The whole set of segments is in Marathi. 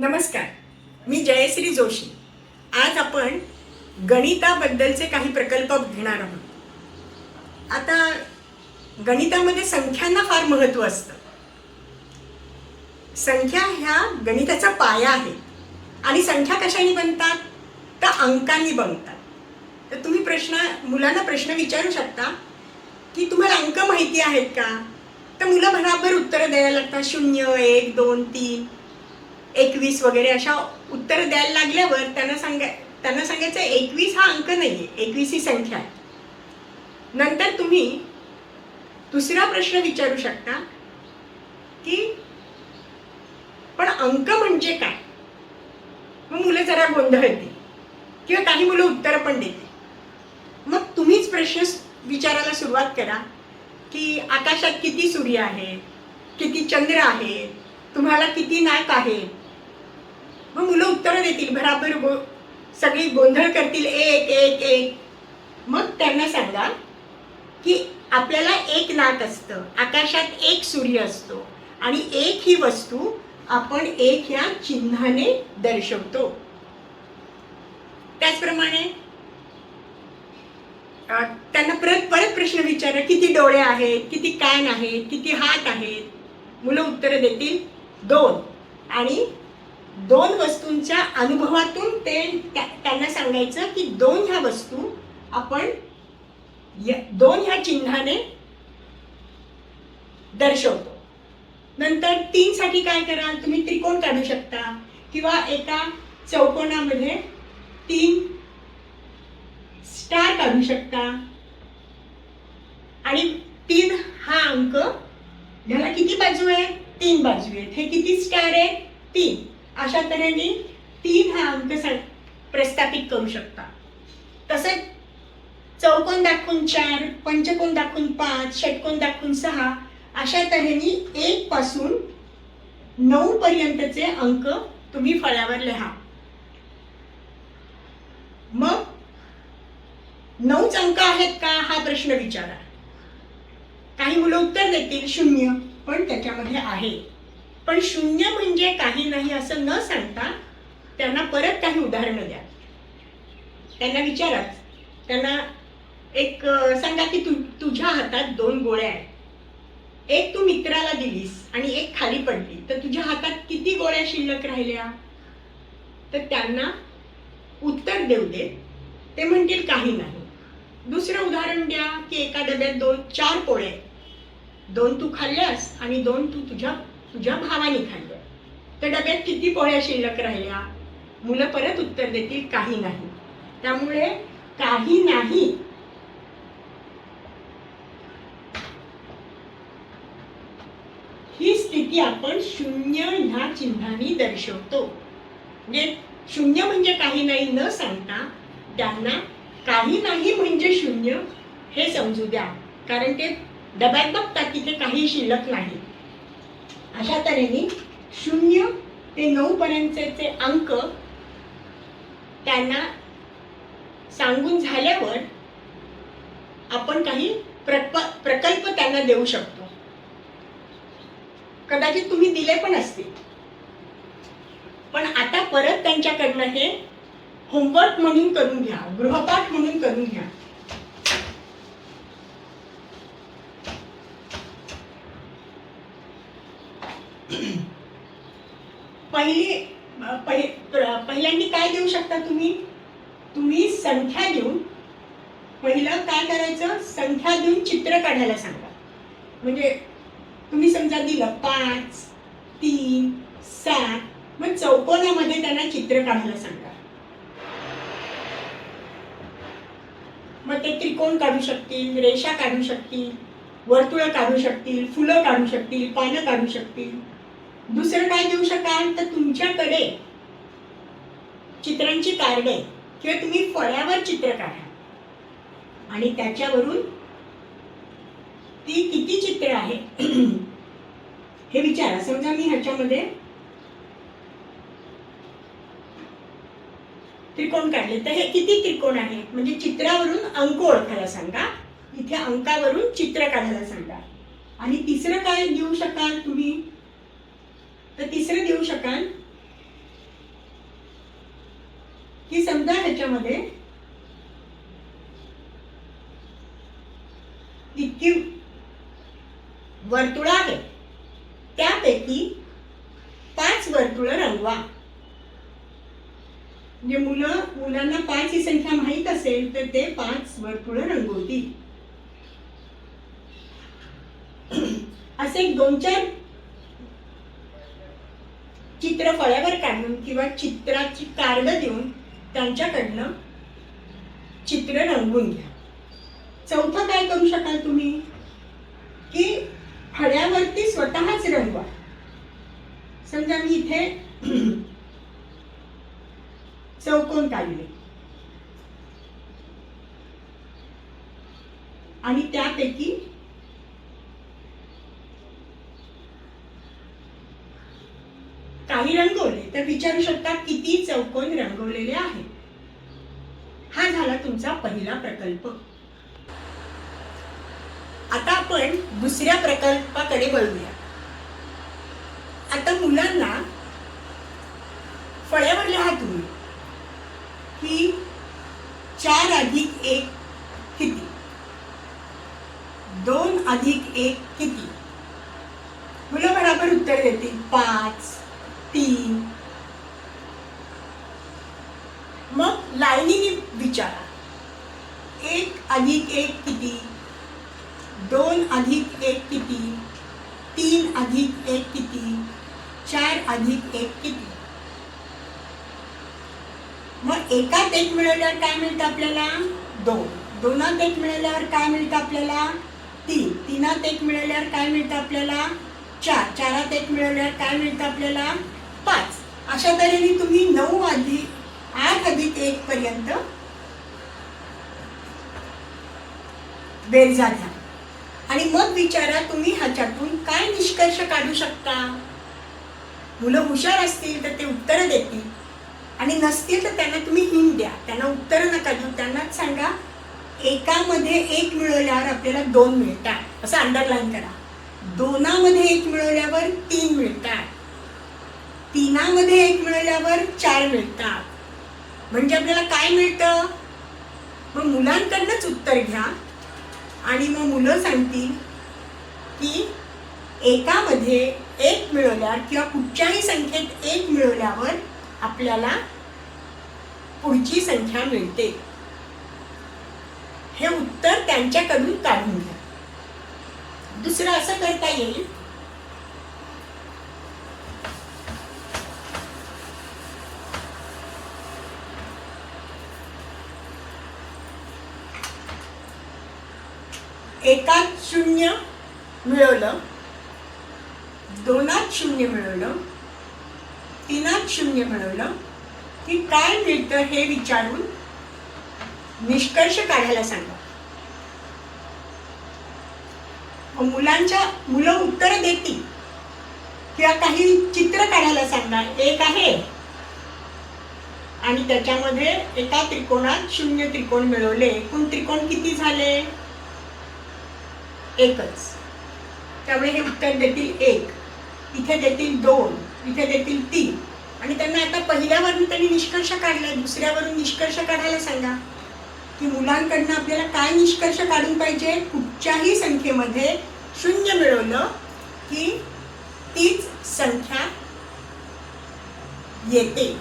नमस्कार मी जयश्री जोशी. आज आपण गणिताबद्दलचे काही प्रकल्प घेणार आहोत. आता गणितामध्ये संख्यांना फार महत्त्व असतं. संख्या ह्या गणिताचा पाया आहे. आणि संख्या कशाने बनतात? तर अंकांनी बनतात. तर तुम्ही प्रश्न मुलांना प्रश्न विचारू शकता की तुम्हाला अंक माहिती आहेत का? तर मुलं भराभर उत्तरं द्यायला लागतात. शून्य एक दोन तीन. एकवीस वगैरे अशा उत्तर द्यायला लागल्यावर त्यांना सांगाय त्यांना सांगायचं एकवीस हा अंक नाही आहे एकवीस ही संख्या आहे. नंतर तुम्ही दुसरा प्रश्न विचारू शकता की पण अंक म्हणजे काय? मग मुलं जरा गोंधळतील किंवा काही मुलं उत्तरं पण देतील. मग तुम्हीच प्रश्न विचारायला सुरुवात करा की आकाशात किती सूर्य आहे किती चंद्र आहेत तुम्हाला किती नाक आहेत मग मुलं उत्तरं देतील भराभर गो सगळी गोंधळ करतील एक एक एक. मग त्यांना सांगा की आपल्याला एक नाक असतं आकाशात एक सूर्य असतो आणि एक ही वस्तू आपण एक या चिन्हाने दर्शवतो. त्याचप्रमाणे त्यांना परत परत प्रश्न विचारा किती डोळे आहेत किती कान आहेत किती हात आहेत? मुलं उत्तरं देतील दोन. आणि दोन वस्तूंच्या अनुभवातून ते त्यांना सांगायचं की दोन ह्या वस्तू आपण दोन ह्या चिन्हाने दर्शवतो. नंतर तीनसाठी काय कराल? तुम्ही त्रिकोण काढू शकता. किंवा एका चौकोनामध्ये तीन स्टार काढू शकता. आणि तीन हा अंक ह्याला किती बाजू आहे? तीन बाजू आहेत. हे किती स्टार आहे? तीन. अशा तऱ्हेने तीन हा अंक स प्रस्थापित करू शकता. तसेच चौकोन दाखवून चार पंचकोन दाखवून पाच षटकोन दाखवून सहा अशा तऱ्हेने एक पासून नऊ पर्यंतचे अंक तुम्ही फळ्यावर लिहा. मग नऊच अंक आहेत का? हा प्रश्न विचारा. काही मुलं उत्तर देतील शून्य पण त्याच्यामध्ये आहे. पण शून्य म्हणजे काही नाही असं न सांगता त्यांना परत काही उदाहरणं द्या. त्यांना विचारा. त्यांना एक सांगा की तु तुझ्या हातात दोन गोळ्या आहेत. एक तू मित्राला दिलीस आणि एक खाली पडली. तर तुझ्या हातात किती गोळ्या शिल्लक राहिल्या? तर त्यांना उत्तर देऊ दे. ते म्हणतील काही नाही. दुसरं उदाहरण द्या की एका डब्यात दोन चार पोळे आहेत. दोन तू खाल्ल्यास आणि दोन तू तुझ्या तुझ्या भावाने खाल्लं. तर डब्यात किती पोळ्या शिल्लक राहिल्या? मुलं परत उत्तर देतील काही नाही. त्यामुळे काही नाही. ही स्थिती आपण शून्य ह्या चिन्हाने दर्शवतो. म्हणजे शून्य म्हणजे काही नाही न सांगता त्यांना काही नाही म्हणजे शून्य हे समजू द्या. कारण ते डब्यात बघतात तिथे काही शिल्लक नाही. अशा तऱ्हेने शून्य ते नऊ पर्यंतचे अंक त्यांना सांगून झाल्यावर आपण काही प्रक प्रकल्प त्यांना देऊ शकतो. कदाचित तुम्ही दिले पण असतील. पण आता परत त्यांच्याकडनं हे होमवर्क म्हणून करून घ्या गृहपाठ म्हणून करून घ्या. पहिली पहिल्यांदा पहिल्यांदी काय देऊ शकता तुम्ही? तुम्ही संख्या देऊन पहिलं काय करायचं? संख्या देऊन चित्र काढायला सांगा. म्हणजे तुम्ही समजा दिलं पाच तीन सात मग चौकोनामध्ये त्यांना चित्र काढायला सांगा. मग ते त्रिकोण काढू शकतील रेषा काढू शकतील वर्तुळ काढू शकतील फुलं काढू शकतील पानं काढू शकतील. दुसरं काय देऊ शकाल? तर तुमच्याकडे चित्रांची कार्डे किंवा तुम्ही फळ्यावर चित्र काढा. आणि त्याच्यावरून ती किती चित्र आहे? हे विचारा. समजा मी ह्याच्यामध्ये त्रिकोण काढले. तर हे किती त्रिकोण आहे? म्हणजे चित्रावरून अंक ओळखायला सांगा. इथे अंकावरून चित्र काढायला सांगा. आणि तिसरं काय देऊ शकाल तुम्ही? तर तिसरं देऊ शकाल. की समजा ह्याच्यामध्ये इतकी वर्तुळ आहे. त्यापैकी पाच वर्तुळ रंगवा. म्हणजे मुलं मुलांना पाच ही संख्या माहीत असेल तर ते पाच वर्तुळ रंगवतील. असे एक दोन चार चित्र फळ्यावर काढून किंवा चित्राची कार्ड देऊन त्यांच्याकडनं चित्र रंगवून घ्या. चौथं काय करू शकाल तुम्ही? की फळ्यावरती स्वतःच रंगवा. समजा मी इथे चौकोन काढले आणि त्यापैकी काही रंगवले तर विचारू शकता किती चौकोन रंगवलेले आहे. हा झाला तुमचा पहिला प्रकल्प. आता आपण दुसऱ्या प्रकल्पाकडे वळूया. आता मुलांना फळ्यावर लिहा तुम्ही की चार अधिक एक किती दोन अधिक एक किती मुलं बरोबर उत्तर देतील पाच तीन मग लाईनीने विचारा एक अधिक एक किती दोन अधिक एक किती तीन अधिक एक किती चार अधिक एक किती मग एकात एक मिळवल्यावर काय मिळतं आपल्याला? दोन. दोनात एक मिळवल्यावर काय मिळतं आपल्याला? तीन. तीनात एक मिळाल्यावर काय मिळतं आपल्याला? चार. चारात एक मिळवल्यावर काय मिळतं आपल्याला? पाच. अशा तऱ्हेने तुम्ही नऊ अधिक आठ अधिक एक पर्यंत बेरजा घ्या. आणि मग विचारा तुम्ही ह्याच्यातून काय निष्कर्ष काढू शकता? मुलं हुशार असतील तर ते उत्तरं देतील. आणि नसतील तर त्यांना तुम्ही हिंट द्या. त्यांना उत्तर नका देऊ. त्यांनाच सांगा एकामध्ये एक मिळवल्यावर आपल्याला दोन मिळतात. असं अंडरलाईन करा. दोनामध्ये एक मिळवल्यावर तीन मिळतात. तीनामध्ये एक मिळवल्यावर चार मिळतात. म्हणजे आपल्याला काय मिळतं? मग मुलांकडनंच उत्तर घ्या. आणि मग मुलं सांगतील की एकामध्ये एक मिळवल्यावर किंवा कुठच्याही संख्येत एक मिळवल्यावर आपल्याला पुढची संख्या मिळते. हे उत्तर त्यांच्याकडून काढून घ्या. दुसरं असं करता येईल. एकात शून्य मिळवलं. दोनात शून्य मिळवलं. तिनात शून्य मिळवलं की काय मिळतं हे विचारून निष्कर्ष काढायला सांगा. मुलांच्या मुलं उत्तर देतील. किंवा काही चित्र काढायला सांगा. एक आहे. आणि त्याच्यामध्ये एका त्रिकोणात शून्य त्रिकोण मिळवले. एकूण त्रिकोण किती झाले? एकच. त्यामुळे हे उत्तर देतील एक. इथे देतील दोन. इथे देतील तीन आणि त्यांना आता पहिल्यावरून त्यांनी निष्कर्ष काढला दुसऱ्यावरून निष्कर्ष काढायला सांगा. की मुलांकडनं आपल्याला काय निष्कर्ष काढून पाहिजे? कुठच्याही संख्येमध्ये शून्य मिळवलं की तीच संख्या येते.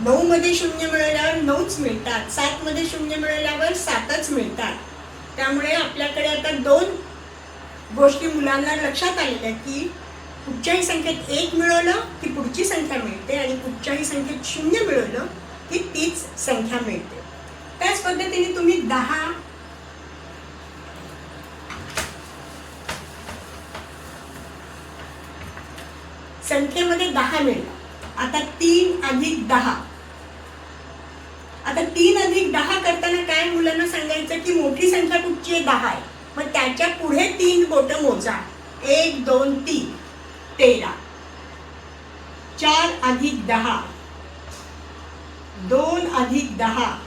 नऊ मध्ये शून्य मिळवल्यावर नऊच मिळतात. सात मध्ये शून्य मिळवल्यावर सातच मिळतात. त्यामुळे आपल्याकडे आता दोन गोष्टी मुलांना लक्षात आलेल्या की कुठच्याही संख्येत एक मिळवलं की पुढची संख्या मिळते आणि कुठच्याही संख्येत शून्य मिळवलं की तीच संख्या मिळते. त्याच पद्धतीने तुम्ही दहा संख्येमध्ये दहा मिळला. आता तीन अधिक दहा. आता तीन अधिक दहा करताना काय मुलांना सांगायचं की मोठी संख्या कुठची आहे? दहा आहे. मग त्याच्या पुढे तीन बोट मोजा. एक दोन तीन. तेरा चार अधिक दहा दोन अधिक दहा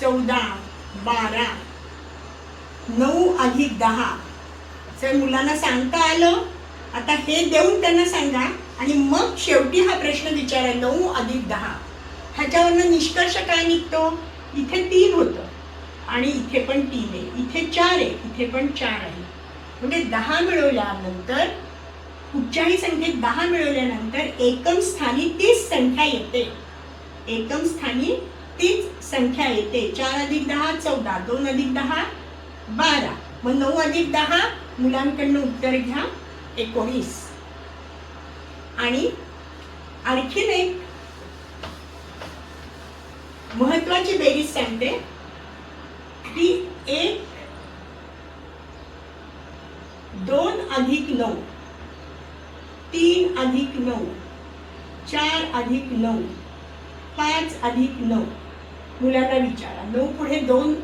चौदा बारा नऊ अधिक दहा. जर मुलांना सांगता आलं? आता हे देऊन त्यांना सांगा. आणि मग शेवटी हा प्रश्न विचारा नऊ अधिक दहा. ह्याच्यावरनं निष्कर्ष काय निघतो? इथे तीन होतं. आणि इथे पण तीन आहे. इथे चार आहे. इथे पण चार आहे. म्हणजे दहा मिळवल्यानंतर कुठच्याही संख्येत दहा मिळवल्यानंतर एकम स्थानी तीच संख्या येते. एकम स्थानी तीच संख्या येते. चार अधिक दहा चौदा. दोन अधिक दहा बारा. मग नऊ अधिक दहा मुलांकडनं उत्तर घ्या. एकोणीस. आणि आणखीन एक महत्वाची बेरीज सांगते. ती एक दोन अधिक नऊ. तीन अधिक नऊ. चार अधिक नऊ. पाच अधिक नऊ. मुलांना विचारा. नऊ पुढे दोन.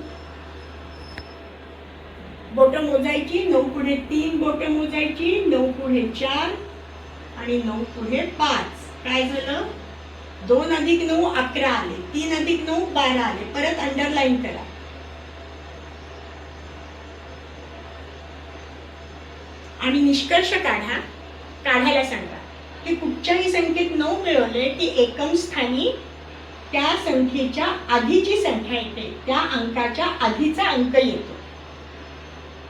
बोट मोजायची नऊ पुढे तीन बोट मोजायची नऊ पुढे चार आणि नऊ पुढे पाच. काय झालं? दोन अधिक नऊ अकरा आले. तीन अधिक नऊ बारा आले. परत अंडरलाईन करा. आणि निष्कर्ष काढा काढायला सांगा. की कुठच्याही संख्येत नऊ मिळवले की एकम स्थानी त्या संख्येच्या आधीची संख्या येते त्या अंकाच्या आधीचा अंक येतो.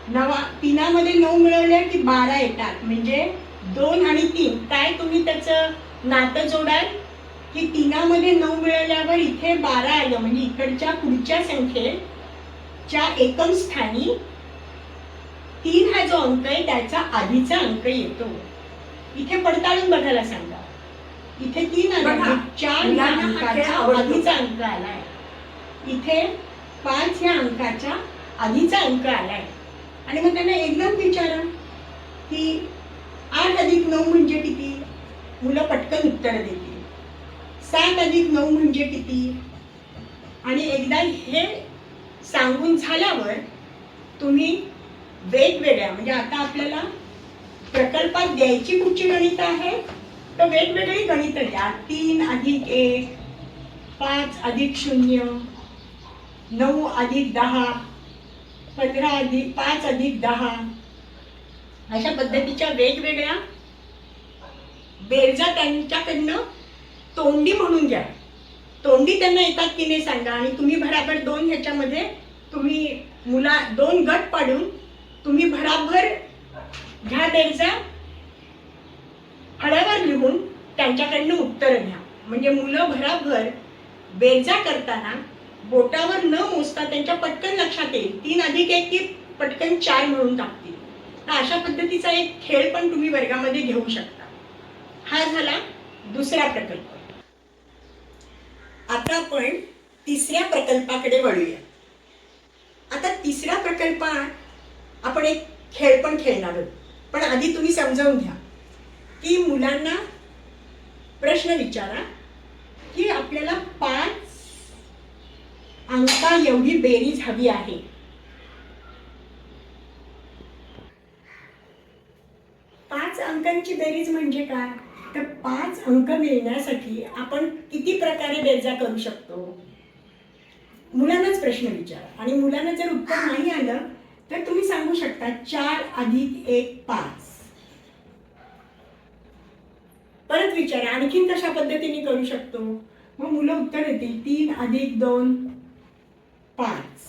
नवा तिनामध्ये नऊ मिळवले की बारा येतात म्हणजे दोन आणि तीन. काय तुम्ही त्याचं नातं जोडाल? की तिनामध्ये नऊ मिळवल्यावर इथे बारा आलं म्हणजे इकडच्या पुढच्या संख्येच्या एकम स्थानी तीन हा जो अंक आहे त्याचा आधीचा अंक येतो. इथे पडताळून बघायला सांगा. इथे तीन आले चार या अंकाचा. आधीचा अंक आलाय. इथे पाच या अंकाच्या आधीचा अंक आलाय. आणि मग त्यांना एकदम विचारा. की आठ अधिक नऊ म्हणजे किती? मुलं पटकन उत्तर देतील. सात अधिक नऊ म्हणजे किती? आणि एकदा हे सांगून झाल्यावर तुम्ही वेगवेगळ्या म्हणजे आता आपल्याला प्रकल्पात द्यायची कुठची गणित आहे? तर वेगवेगळी गणितं द्या तीन अधिक एक पाच अधिक शून्य नऊ अधिक दहा पंधरा अधिक पाच अधिक दहा. अशा पद्धतीच्या वेगवेगळ्या बेरजा त्यांच्याकडनं तोंडी म्हणून घ्या. तोंडी त्यांना येतात की नाही सांगा. आणि तुम्ही भराभर दोन ह्याच्यामध्ये तुम्ही मुला दोन गट पाडून तुम्ही भराभर घ्या बेरजा फळावर लिहून त्यांच्याकडनं उत्तरं घ्या. म्हणजे मुलं भराभर बेरजा करताना बोटावर न मोजता त्यांच्या पटकन लक्षात येईल. तीन अधिक एक की पटकन चार म्हणून टाकतील. तर अशा पद्धतीचा एक खेळ पण तुम्ही वर्गामध्ये घेऊ शकता. हा झाला दुसरा प्रकल्प. आता आपण तिसऱ्या प्रकल्पाकडे वळूया. आता तिसरा प्रकल्पात आपण एक खेळ पण खेळणार आहोत. पण आधी तुम्ही समजावून घ्या. की मुलांना प्रश्न विचारा की आपल्याला पाच अंका एवढी बेरीज हवी आहे. पाच अंकांची बेरीज म्हणजे काय? तर पाच अंक मिळण्यासाठी आपण किती प्रकारे बेरजा करू शकतो? मुलांनाच प्रश्न विचारा. आणि मुलांना जर उत्तर नाही आलं तर तुम्ही सांगू शकता चार अधिक एक पाच. परत विचारा आणखीन कशा पद्धतीने करू शकतो? मग मुलं उत्तर देतील तीन अधिक दोन पाच.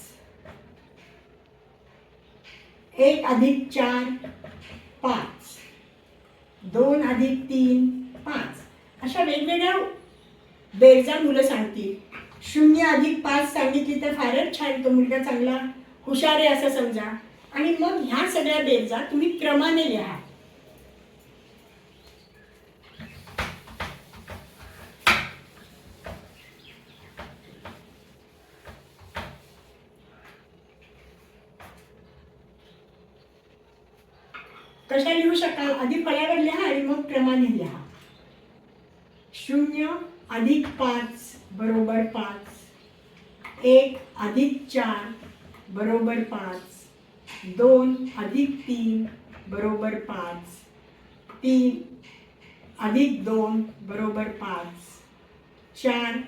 एक अधिक चार पाच. दोन अधिक तीन पाच. अशा वेगवेगळ्या बेरजा मुलं सांगतील. शून्य अधिक पाच सांगितली तर फारच छान तो मुलगा चांगला हुशार आहे असं समजा. आणि मग ह्या सगळ्या बेरजा तुम्ही क्रमाने लिहा. कशा लिहू शकाल? आधी फळ्यावर लिहा आणि मग क्रमाने लिहा. शून्य अधिक पाच बरोबर पाच. एक अधिक चार बरोबर पाच. दोन अधिक तीन बरोबर पाच. तीन अधिक दोन बरोबर पाच. चार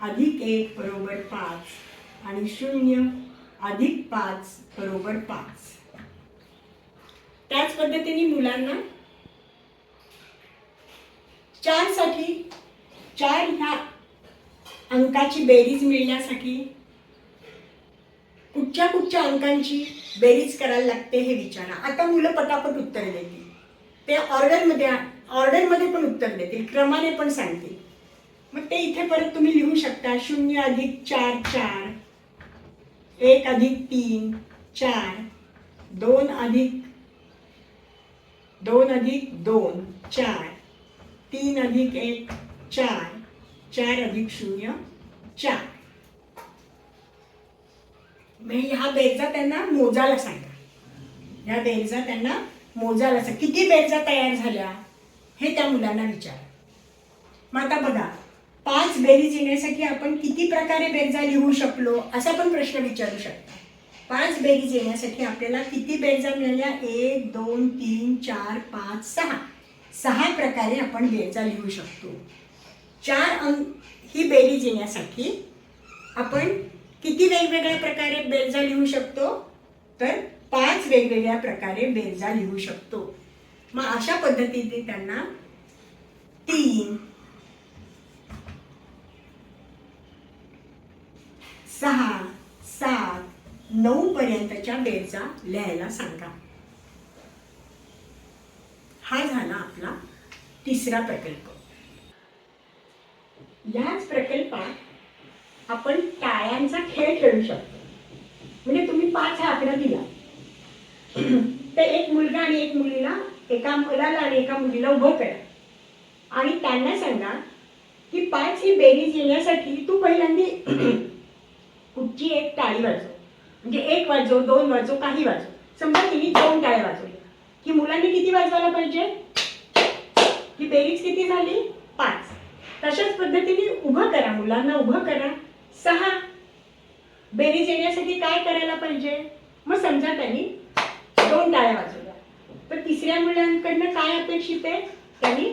अधिक एक बरोबर पाच. आणि शून्य अधिक पाच बरोबर पाच. त्याच पद्धतीने मुलांना चारसाठी चार ह्या अंकाची बेरीज मिळण्यासाठी कुठच्या कुठच्या अंकांची बेरीज करायला लागते हे विचारा. आता मुलं पटापट उत्तर देतील. ते ऑर्डरमध्ये ऑर्डरमध्ये पण उत्तर देतील. क्रमाने पण सांगतील. मग ते इथे परत तुम्ही लिहू शकता. शून्य अधिक चार चार. एक अधिक तीन चार. दोन अधिक दोन अधिक दोन चार. तीन अधिक एक चार. चार अधिक शून्य चार. म्हणजे ह्या बेरजा त्यांना मोजायला सांगा. ह्या बेरजा त्यांना मोजायला सांगा. किती बेरजा तयार झाल्या हे त्या मुलांना विचार. मग आता बघा पाच बेरीज येण्यासाठी आपण किती प्रकारे बेरजा लिहू शकलो असा पण प्रश्न विचारू शकता. पाच बेरीज येण्यासाठी आपल्याला किती बेरजा मिळाल्या? एक दोन तीन चार पाच सहा. सहा प्रकारे आपण बेरजा लिहू शकतो. चार अंक ही बेरीज येण्यासाठी आपण किती वेगवेगळ्या प्रकारे बेरजा लिहू शकतो? तर पाच वेगवेगळ्या प्रकारे बेरजा लिहू शकतो. मग अशा पद्धतीने त्यांना तीन सहा सात नऊ पर्यंतच्या बेरजा लिहायला सांगा. हा झाला आपला तिसरा प्रकल्प. याच प्रकल्पात आपण टाळ्यांचा खेळ खेळू शकतो. म्हणजे तुम्ही पाच हा आकडा दिला. तर एक मुलगा आणि एक मुलीला एका मुलाला आणि एका मुलीला उभं करा. आणि त्यांना सांगा की पाच ही बेरीज येण्यासाठी तू पहिल्यांदा कुठची एक टाळी वाजव. म्हणजे एक वाजव दोन वाजव काही वाजव. समजा तिने दोन टाळ्या वाजवल्या. की मुलांनी किती वाजवायला पाहिजे? ही बेरीज किती झाली? पाच. तशाच पद्धतीने उभं करा मुलांना उभं करा. सहा. बेरीज येण्यासाठी काय करायला पाहिजे? मग समजा त्यांनी दोन टाळ्या वाजवल्या. तर तिसऱ्या मुलांकडनं काय अपेक्षित आहे? त्यांनी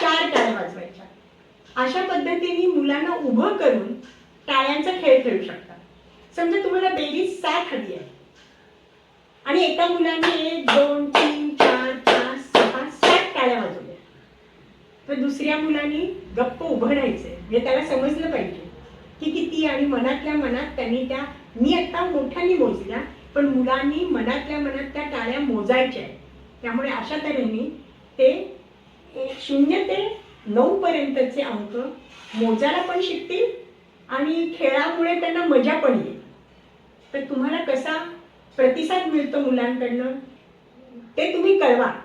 चार टाळ्या वाजवायच्या. अशा पद्धतीने मुलांना उभं करून टाळ्यांचा खेळ खेळू शकता समजा तुम्हाला बेरीज सात हवी आहे. आणि एका मुलाने एक दोन तीन चार पाच सहा सात टाळ्या वाजवल्या. तर दुसऱ्या मुलांनी गप्प उभं राहायचंय. म्हणजे त्याला समजलं पाहिजे. की किती आणि मनातल्या मनात त्यांनी त्या मी आता मोठ्याने मोजल्या पण मुलांनी मनातल्या मनात त्या टाळ्या मोजायच्या. आहेत त्यामुळे अशा तऱ्हेने ते शून्य ते नऊ पर्यंतचे अंक मोजायला पण शिकतील आणि खेळामुळे त्यांना मजा पण येईल. तर तुम्हाला कसा प्रतिसाद मिळतो मुलांकडनं ते तुम्ही कळवा.